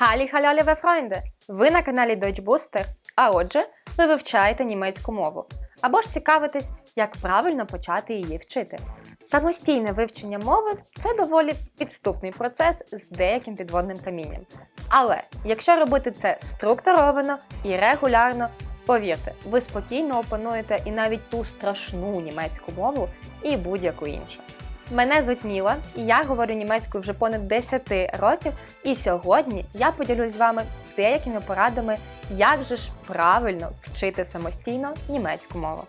Халі халяліве фройнде! Ви на каналі Deutsch Booster, а отже, ви вивчаєте німецьку мову. Або ж цікавитесь, як правильно почати її вчити. Самостійне вивчення мови це доволі підступний процес з деяким підводним камінням. Але якщо робити це структуровано і регулярно, повірте, ви спокійно опануєте і навіть ту страшну німецьку мову, і будь-яку іншу. Мене звуть Міла, і я говорю німецькою вже понад 10 років. І сьогодні я поділюсь з вами деякими порадами, як же ж правильно вчити самостійно німецьку мову.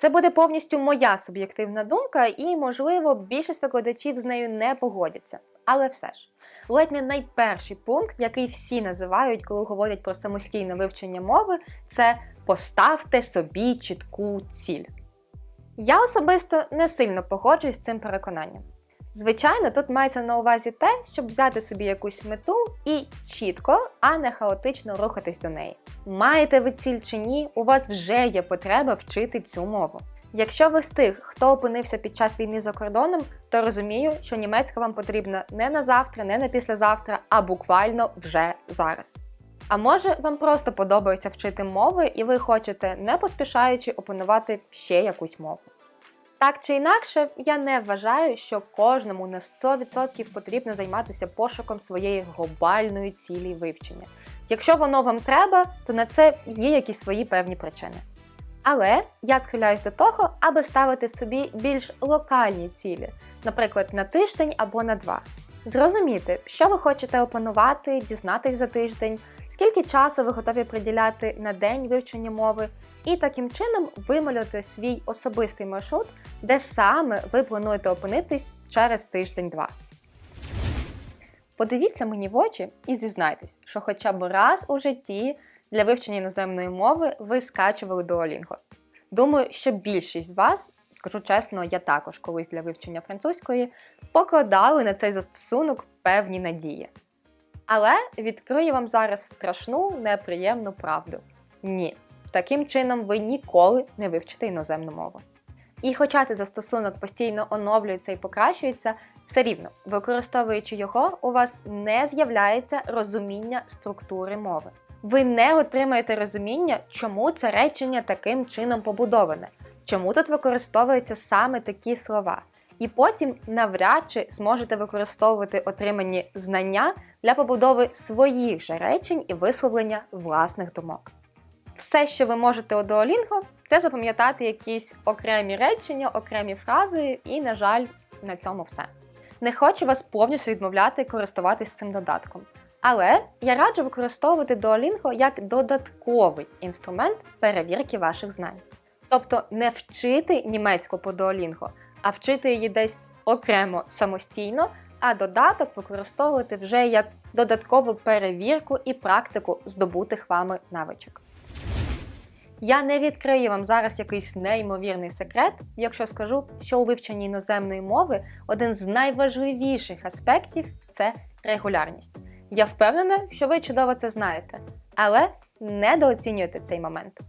Це буде повністю моя суб'єктивна думка, і, можливо, більшість викладачів з нею не погодяться. Але все ж, ледь не найперший пункт, який всі називають, коли говорять про самостійне вивчення мови, це поставте собі чітку ціль. Я особисто не сильно погоджуюсь з цим переконанням. Звичайно, тут мається на увазі те, щоб взяти собі якусь мету і чітко, а не хаотично рухатись до неї. Маєте ви ціль чи ні, у вас вже є потреба вчити цю мову. Якщо ви з тих, хто опинився під час війни за кордоном, то розумію, що німецька вам потрібна не на завтра, не на післязавтра, а буквально вже зараз. А може, вам просто подобається вчити мови, і ви хочете, не поспішаючи, опанувати ще якусь мову. Так чи інакше, я не вважаю, що кожному на 100% потрібно займатися пошуком своєї глобальної цілі вивчення. Якщо воно вам треба, то на це є якісь свої певні причини. Але я схиляюсь до того, аби ставити собі більш локальні цілі, наприклад, на тиждень або на два. Зрозуміти, що ви хочете опанувати, дізнатись за тиждень, скільки часу ви готові приділяти на день вивчення мови, і таким чином вималювати свій особистий маршрут, де саме ви плануєте опинитись через тиждень-два. Подивіться мені в очі і зізнайтесь, що хоча б раз у житті для вивчення іноземної мови ви скачували Duolingo. Думаю, що більшість з вас, скажу чесно, я також колись для вивчення французької, покладали на цей застосунок певні надії. Але відкрию вам зараз страшну, неприємну правду. Ні, таким чином ви ніколи не вивчите іноземну мову. І хоча цей застосунок постійно оновлюється і покращується, все рівно, використовуючи його, у вас не з'являється розуміння структури мови. Ви не отримаєте розуміння, чому це речення таким чином побудоване, чому тут використовуються саме такі слова. І потім навряд чи зможете використовувати отримані знання для побудови своїх же речень і висловлення власних думок. Все, що ви можете у Duolingo, це запам'ятати якісь окремі речення, окремі фрази, і, на жаль, на цьому все. Не хочу вас повністю відмовляти користуватись цим додатком. Але я раджу використовувати Duolingo як додатковий інструмент перевірки ваших знань. Тобто не вчити німецьку по Duolingo, а вчити її десь окремо самостійно, а додаток використовувати вже як додаткову перевірку і практику здобутих вами навичок. Я не відкрию вам зараз якийсь неймовірний секрет, якщо скажу, що у вивченні іноземної мови один з найважливіших аспектів це регулярність. Я впевнена, що ви чудово це знаєте, але недооцінюєте цей момент.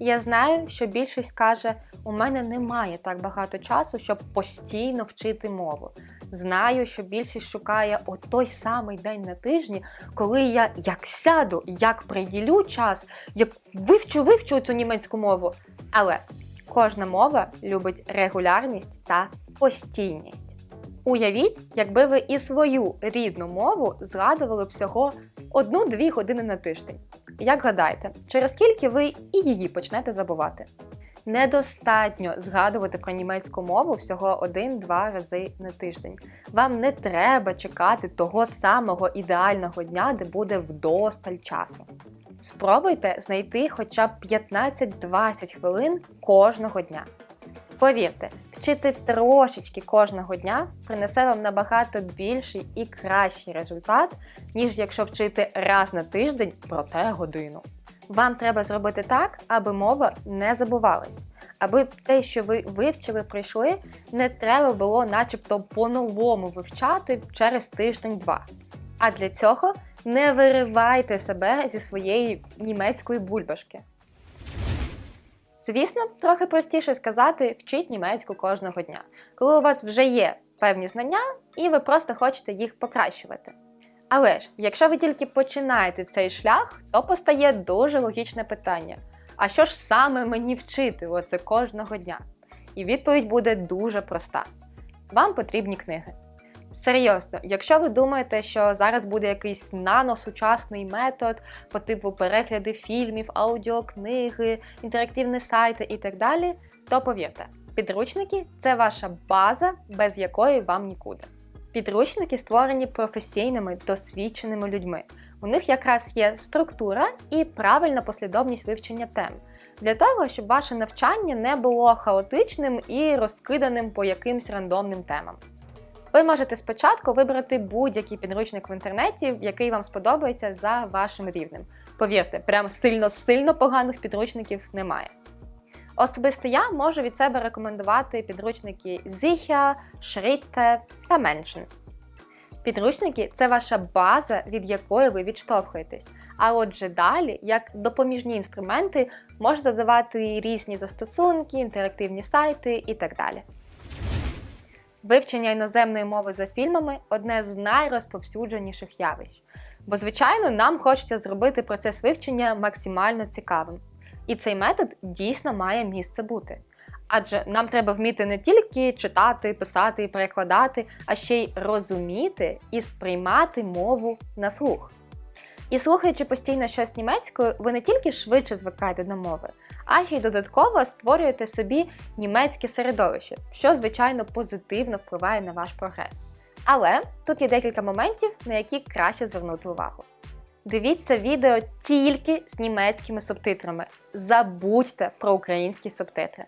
Я знаю, що більшість каже, у мене немає так багато часу, щоб постійно вчити мову. Знаю, що більшість шукає о той самий день на тижні, коли я як сяду, як приділю час, як вивчу, вивчу цю німецьку мову. Але кожна мова любить регулярність та постійність. Уявіть, якби ви і свою рідну мову згадували всього одну-дві години на тиждень. Як гадаєте, через скільки ви і її почнете забувати? Недостатньо згадувати про німецьку мову всього один-два рази на тиждень. Вам не треба чекати того самого ідеального дня, де буде вдосталь часу. Спробуйте знайти хоча б 15-20 хвилин кожного дня. Повірте, вчити трошечки кожного дня принесе вам набагато більший і кращий результат, ніж якщо вчити раз на тиждень проте годину. Вам треба зробити так, аби мова не забувалась, аби те, що ви вивчили, пройшли, не треба було, начебто, по-новому вивчати через тиждень-два. А для цього не виривайте себе зі своєї німецької бульбашки. Звісно, трохи простіше сказати вчіть німецьку кожного дня, коли у вас вже є певні знання і ви просто хочете їх покращувати. Але ж, якщо ви тільки починаєте цей шлях, то постає дуже логічне питання: а що ж саме мені вчити оце кожного дня? І відповідь буде дуже проста: вам потрібні книги. Серйозно, якщо ви думаєте, що зараз буде якийсь наносучасний метод по типу перегляди фільмів, аудіокниги, інтерактивні сайти і так далі, то повірте, підручники це ваша база, без якої вам нікуди. Підручники створені професійними досвідченими людьми. У них якраз є структура і правильна послідовність вивчення тем для того, щоб ваше навчання не було хаотичним і розкиданим по якимсь рандомним темам. Ви можете спочатку вибрати будь-який підручник в інтернеті, який вам сподобається за вашим рівнем. Повірте, прям сильно-сильно поганих підручників немає. Особисто я можу від себе рекомендувати підручники Sicher, Schritte та Menschen. Підручники це ваша база, від якої ви відштовхуєтесь. А отже, далі, як допоміжні інструменти, можна додавати різні застосунки, інтерактивні сайти і так далі. Вивчення іноземної мови за фільмами одне з найрозповсюдженіших явищ. Бо, звичайно, нам хочеться зробити процес вивчення максимально цікавим. І цей метод дійсно має місце бути. Адже нам треба вміти не тільки читати, писати і перекладати, а ще й розуміти і сприймати мову на слух. І слухаючи постійно щось німецькою, ви не тільки швидше звикаєте до мови, а ще й додатково створюєте собі німецьке середовище, що, звичайно, позитивно впливає на ваш прогрес. Але тут є декілька моментів, на які краще звернути увагу. Дивіться відео тільки з німецькими субтитрами. Забудьте про українські субтитри.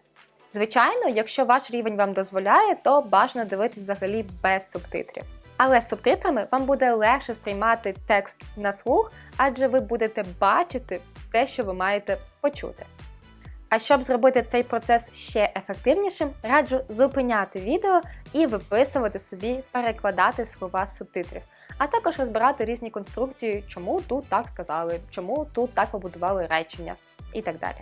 Звичайно, якщо ваш рівень вам дозволяє, то бажано дивитись взагалі без субтитрів. Але з субтитрами вам буде легше сприймати текст на слух, адже ви будете бачити те, що ви маєте почути. А щоб зробити цей процес ще ефективнішим, раджу зупиняти відео і виписувати собі, перекладати слова субтитрів, а також розбирати різні конструкції, чому тут так сказали, чому тут так побудували речення і так далі.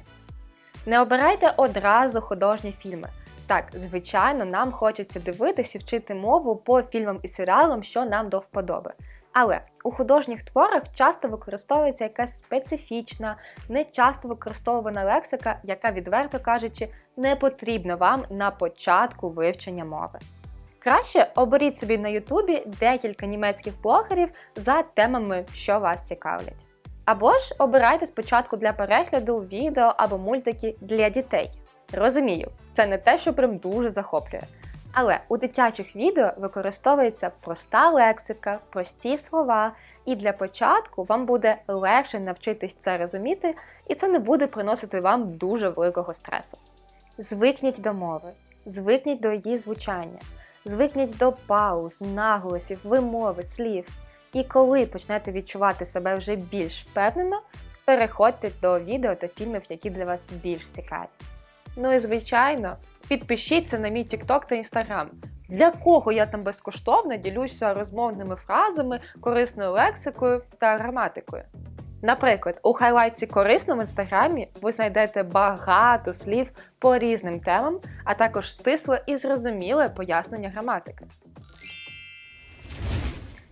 Не обирайте одразу художні фільми. Так, звичайно, нам хочеться дивитися і вчити мову по фільмам і серіалам, що нам до вподоби. Але у художніх творах часто використовується якась специфічна, не часто використовувана лексика, яка, відверто кажучи, не потрібна вам на початку вивчення мови. Краще оберіть собі на Ютубі декілька німецьких блогерів за темами, що вас цікавлять. Або ж обирайте спочатку для перегляду відео або мультики для дітей. Розумію, це не те, що прям дуже захоплює. Але у дитячих відео використовується проста лексика, прості слова, і для початку вам буде легше навчитись це розуміти, і це не буде приносити вам дуже великого стресу. Звикніть до мови, звикніть до її звучання, звикніть до пауз, наголосів, вимови, слів. І коли почнете відчувати себе вже більш впевнено, переходьте до відео та фільмів, які для вас більш цікаві. Ну і звичайно, підпишіться на мій TikTok та Instagram. Для кого я там безкоштовно ділюся розмовними фразами, корисною лексикою та граматикою. Наприклад, у хайлайці корисно в інстаграмі ви знайдете багато слів по різним темам, а також стисле і зрозуміле пояснення граматики.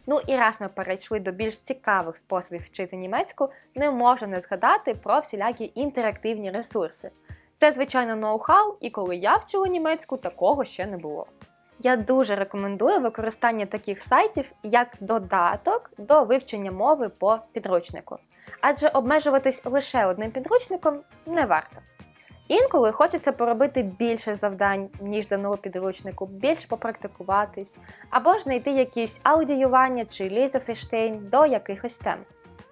Ну і раз ми перейшли до більш цікавих способів вчити німецьку, не можна не згадати про всілякі інтерактивні ресурси. Це, звичайно, ноу-хау, і коли я вчила німецьку, такого ще не було. Я дуже рекомендую використання таких сайтів як додаток до вивчення мови по підручнику, адже обмежуватись лише одним підручником не варто. Інколи хочеться поробити більше завдань, ніж даного підручнику, більше попрактикуватись, або ж знайти якісь аудіювання чи лізофештейн до якихось тем.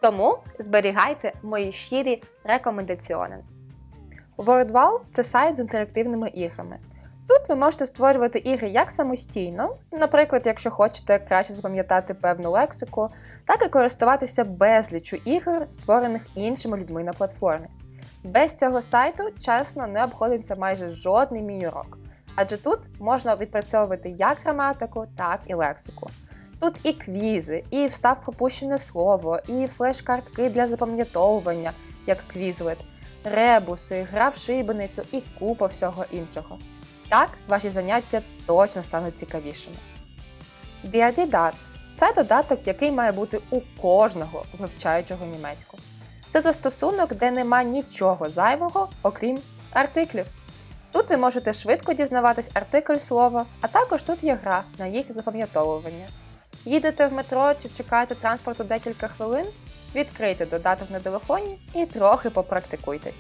Тому зберігайте мої щирі рекомендаціони. WordWall – це сайт з інтерактивними іграми. Тут ви можете створювати ігри як самостійно, наприклад, якщо хочете краще запам'ятати певну лексику, так і користуватися безліччю ігор, створених іншими людьми на платформі. Без цього сайту, чесно, не обходиться майже жодний мій урок, адже тут можна відпрацьовувати як граматику, так і лексику. Тут і квізи, і встав пропущене слово, і флеш-картки для запам'ятовування, як квізлет. Ребуси, гра в шибеницю і купа всього іншого. Так, ваші заняття точно стануть цікавішими. Diadidas – це додаток, який має бути у кожного вивчаючого німецьку. Це застосунок, де нема нічого зайвого, окрім артиклів. Тут ви можете швидко дізнаватись артикль слова, а також тут є гра на їх запам'ятовування. Їдете в метро чи чекаєте транспорту декілька хвилин, відкрийте додаток на телефоні і трохи попрактикуйтесь.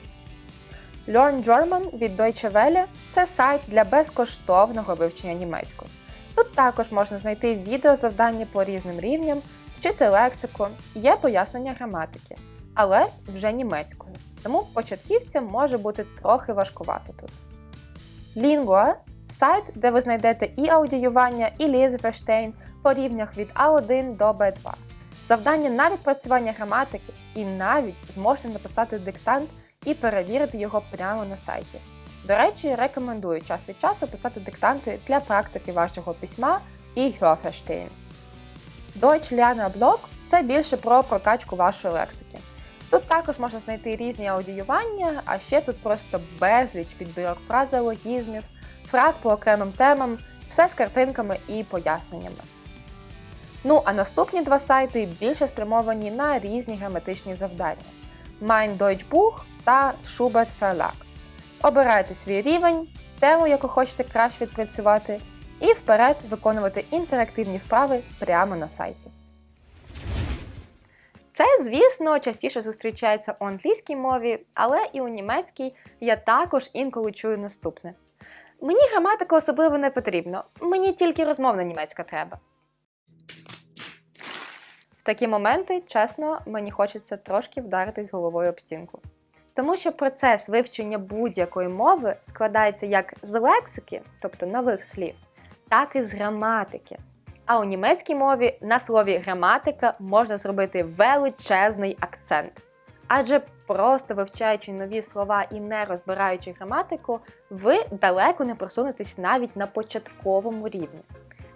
Learn German від Deutsche Welle – це сайт для безкоштовного вивчення німецької. Тут також можна знайти відеозавдання по різним рівням, вчити лексику, є пояснення граматики, але вже німецькою. Тому початківцям може бути трохи важкувато тут. Lingua – сайт, де ви знайдете і аудіювання, і Leseverstehen по рівнях від А1 до Б2. Завдання на відпрацювання граматики, і навіть зможете написати диктант і перевірити його прямо на сайті. До речі, рекомендую час від часу писати диктанти для практики вашого письма і Hörverstehen. Deutsch Lerner Blog – це більше про прокачку вашої лексики. Тут також можна знайти різні аудіювання, а ще тут просто безліч підбірок фразеологізмів, фраз по окремим темам, все з картинками і поясненнями. Ну а наступні два сайти більше спрямовані на різні граматичні завдання: Mein Deutsch Buch та Schubert Verlag. Обирайте свій рівень, тему, яку хочете краще відпрацювати, і вперед виконувати інтерактивні вправи прямо на сайті. Це, звісно, частіше зустрічається у англійській мові, але і у німецькій я також інколи чую наступне. Мені граматика особливо не потрібно, мені тільки розмовна німецька треба. Такі моменти, чесно, мені хочеться трошки вдаритись головою об стінку. Тому що процес вивчення будь-якої мови складається як з лексики, тобто нових слів, так і з граматики. А у німецькій мові на слові граматика можна зробити величезний акцент. Адже просто вивчаючи нові слова і не розбираючи граматику, ви далеко не просунетесь навіть на початковому рівні.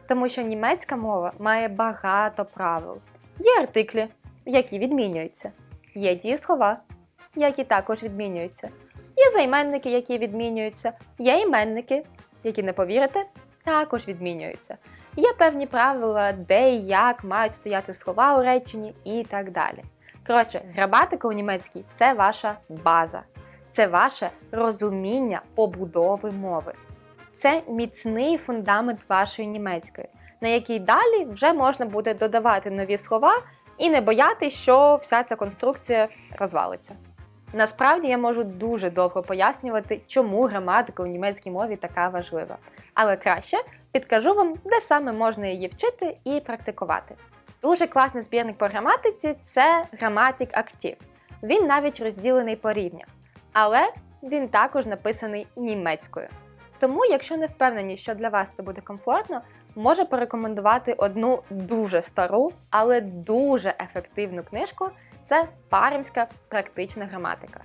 Тому що німецька мова має багато правил. Є артиклі, які відмінюються, є дієслова, які також відмінюються, є займенники, які відмінюються, є іменники, які не повірите, також відмінюються. Є певні правила, де і як мають стояти слова у реченні і так далі. Коротше, граматика у німецькій це ваша база, це ваше розуміння побудови мови. Це міцний фундамент вашої німецької, на який далі вже можна буде додавати нові слова і не боятися, що вся ця конструкція розвалиться. Насправді я можу дуже довго пояснювати, чому граматика у німецькій мові така важлива. Але краще підкажу вам, де саме можна її вчити і практикувати. Дуже класний збірник по граматиці це Grammatic Active. Він навіть розділений по рівнях, але він також написаний німецькою. Тому, якщо не впевнені, що для вас це буде комфортно, можу порекомендувати одну дуже стару, але дуже ефективну книжку це Паримська практична граматика.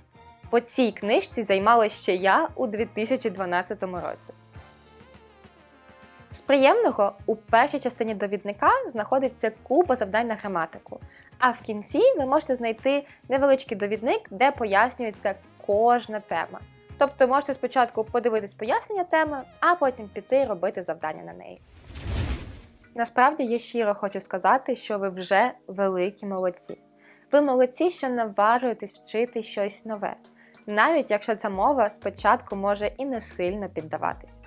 По цій книжці займалася ще я у 2012 році. З приємного у першій частині довідника знаходиться купа завдань на граматику, а в кінці ви можете знайти невеличкий довідник, де пояснюється кожна тема. Тобто можете спочатку подивитись пояснення теми, а потім піти робити завдання на неї. Насправді я щиро хочу сказати, що ви вже великі молодці. Ви молодці, що наважуєтесь вчити щось нове, навіть якщо ця мова спочатку може і не сильно піддаватись.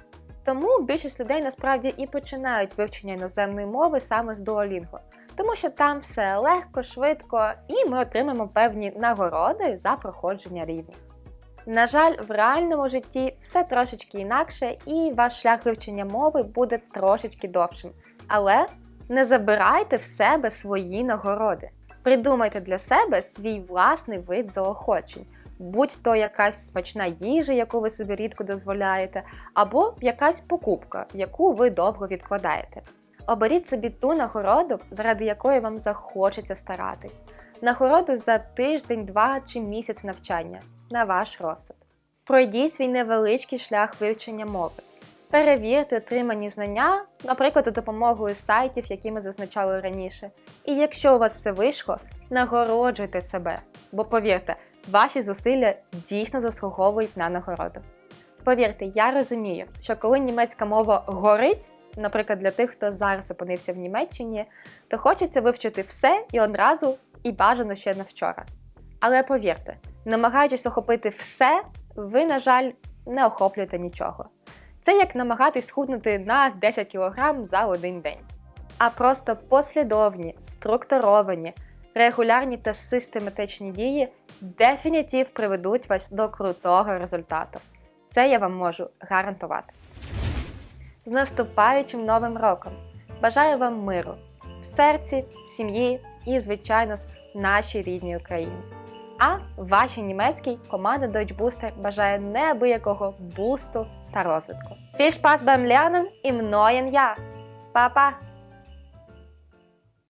Тому більшість людей насправді і починають вивчення іноземної мови саме з Duolingo, тому що там все легко, швидко, і ми отримаємо певні нагороди за проходження рівнів. На жаль, в реальному житті все трошечки інакше, і ваш шлях вивчення мови буде трошечки довшим. Але не забирайте в себе свої нагороди. Придумайте для себе свій власний вид заохочень, будь то якась смачна їжа, яку ви собі рідко дозволяєте, або якась покупка, яку ви довго відкладаєте. Оберіть собі ту нагороду, заради якої вам захочеться старатись, нагороду за тиждень, два чи місяць навчання на ваш розсуд. Пройдіть свій невеличкий шлях вивчення мови. Перевірте отримані знання, наприклад, за допомогою сайтів, які ми зазначали раніше. І якщо у вас все вийшло, нагороджуйте себе. Бо повірте, ваші зусилля дійсно заслуговують на нагороду. Повірте, я розумію, що коли німецька мова горить, наприклад, для тих, хто зараз опинився в Німеччині, то хочеться вивчити все і одразу, і бажано ще на вчора. Але повірте, намагаючись охопити все, ви, на жаль, не охоплюєте нічого. Це як намагатись схуднути на 10 кг за один день. А просто послідовні, структуровані, регулярні та систематичні дії дефінітив приведуть вас до крутого результату. Це я вам можу гарантувати. З наступаючим новим роком! Бажаю вам миру в серці, в сім'ї і, звичайно, в нашій рідній Україні. А вашій німецькій команда Deutsch Booster бажає неабиякого бусту та розвитку. Viel Spaß beim Lernen im neuen Jahr! Па-па!